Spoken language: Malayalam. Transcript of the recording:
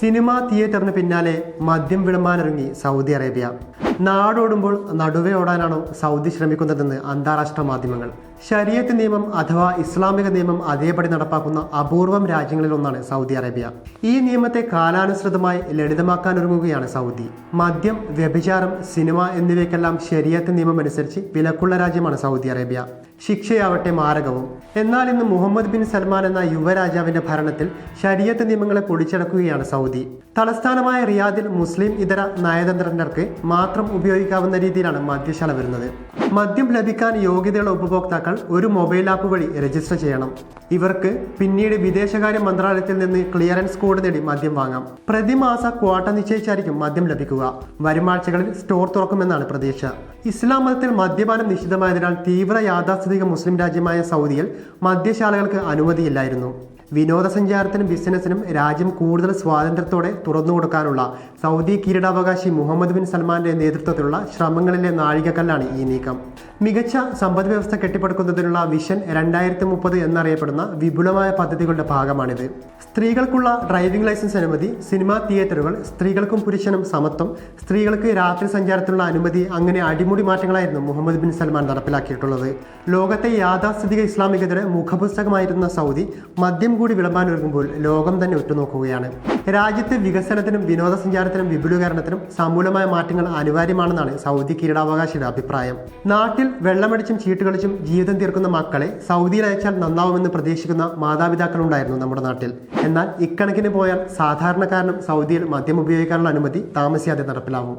സിനിമാ തിയേറ്ററിന് പിന്നാലെ മദ്യം വിളമ്പാനിറങ്ങി സൗദി അറേബ്യ. നാടോടുമ്പോൾ നടുവേ ഓടാനാണോ സൗദി ശ്രമിക്കുന്നതെന്ന് അന്താരാഷ്ട്ര മാധ്യമങ്ങൾ. ശരീഅത്ത് നിയമം അഥവാ ഇസ്ലാമിക നിയമം അതേപടി നടപ്പാക്കുന്ന അപൂർവം രാജ്യങ്ങളിൽ ഒന്നാണ് സൗദി അറേബ്യ. ഈ നിയമത്തെ കാലാനുസൃതമായി ലളിതമാക്കാനൊരുങ്ങുകയാണ് സൗദി. മദ്യം വ്യഭിചാരം സിനിമ എന്നിവയ്ക്കെല്ലാം ശരീഅത്ത് നിയമം അനുസരിച്ച് വിലക്കുള്ള രാജ്യമാണ് സൗദി അറേബ്യ. ശിക്ഷയാവട്ടെ മാരകവും. എന്നാൽ ഇന്ന് മുഹമ്മദ് ബിൻ സൽമാൻ എന്ന യുവരാജാവിന്റെ ഭരണത്തിൽ ശരീഅത്ത് നിയമങ്ങളെ പൊടിച്ചടക്കുകയാണ് സൗദി. തലസ്ഥാനമായ റിയാദിൽ മുസ്ലിം ഇതര നയതന്ത്രജ്ഞർക്ക് മാത്രം ഉപയോഗിക്കാവുന്ന രീതിയിലാണ് മദ്യശാല വരുന്നത്. മദ്യം ലഭിക്കാൻ യോഗ്യതയുള്ള ഉപഭോക്താക്കൾ ഒരു മൊബൈൽ ആപ്പ് വഴി രജിസ്റ്റർ ചെയ്യണം. ഇവർക്ക് പിന്നീട് വിദേശകാര്യ മന്ത്രാലയത്തിൽ നിന്ന് ക്ലിയറൻസ് കോഡ് നേടി മദ്യം വാങ്ങാം. പ്രതിമാസ ക്വാട്ട നിശ്ചയിച്ചായിരിക്കും മദ്യം ലഭിക്കുക. വരുമാഴ്ചകളിൽ സ്റ്റോർ തുറക്കുമെന്നാണ് പ്രതീക്ഷ. ഇസ്ലാം മതത്തിൽ മദ്യപാനം നിഷിദ്ധമായതിനാൽ തീവ്ര യാഥാസ്ഥിതിക മുസ്ലിം രാജ്യമായ സൗദിയിൽ മദ്യശാലകൾക്ക് അനുമതിയില്ലായിരുന്നു. വിനോദസഞ്ചാരത്തിനും ബിസിനസ്സിനും രാജ്യം കൂടുതൽ സ്വാതന്ത്ര്യത്തോടെ തുറന്നു കൊടുക്കാനുള്ള സൗദി കിരീടാവകാശി മുഹമ്മദ് ബിൻ സൽമാന്റെ നേതൃത്വത്തിലുള്ള ശ്രമങ്ങളിലെ നാഴികക്കല്ലാണ് ഈ നീക്കം. മികച്ച സമ്പദ് വ്യവസ്ഥ കെട്ടിപ്പടുക്കുന്നതിനുള്ള വിഷൻ രണ്ടായിരത്തി മുപ്പത് എന്നറിയപ്പെടുന്ന വിപുലമായ പദ്ധതികളുടെ ഭാഗമാണിത്. സ്ത്രീകൾക്കുള്ള ഡ്രൈവിംഗ് ലൈസൻസ് അനുമതി സിനിമാ തിയേറ്ററുകൾ സ്ത്രീകൾക്കും പുരുഷനും സമത്വം സ്ത്രീകൾക്ക് രാത്രി സഞ്ചാരത്തിനുള്ള അനുമതി അങ്ങനെ അടിമുടി മാറ്റങ്ങളായിരുന്നു മുഹമ്മദ് ബിൻ സൽമാൻ നടപ്പിലാക്കിയിട്ടുള്ളത്. ലോകത്തെ യാഥാസ്ഥിതിക ഇസ്ലാമികതയുടെ മുഖപുസ്തകമായിരുന്ന സൗദി മദ്യം കൂടി വിളമ്പാനൊരുങ്ങുമ്പോൾ ലോകം തന്നെ ഉറ്റുനോക്കുകയാണ്. രാജ്യത്തെ വികസനത്തിനും വിനോദസഞ്ചാരത്തിനും വിപുലീകരണത്തിനും സമൂലമായ മാറ്റങ്ങൾ അനിവാര്യമാണെന്നാണ് സൗദി കിരീടാവകാശിയുടെ അഭിപ്രായം. നാട്ടിൽ വെള്ളമടിച്ചും ചീട്ടുകളിച്ചും ജീവിതം തീർക്കുന്ന മക്കളെ സൗദിയിൽ അയച്ചാൽ നന്നാവുമെന്ന് പ്രതീക്ഷിക്കുന്ന മാതാപിതാക്കളുണ്ടായിരുന്നു നമ്മുടെ നാട്ടിൽ. എന്നാൽ ഇക്കണക്കിന് പോയാൽ സാധാരണക്കാരനും സൗദിയിൽ മദ്യം ഉപയോഗിക്കാനുള്ള അനുമതി താമസിയാതെ നടപ്പിലാവും.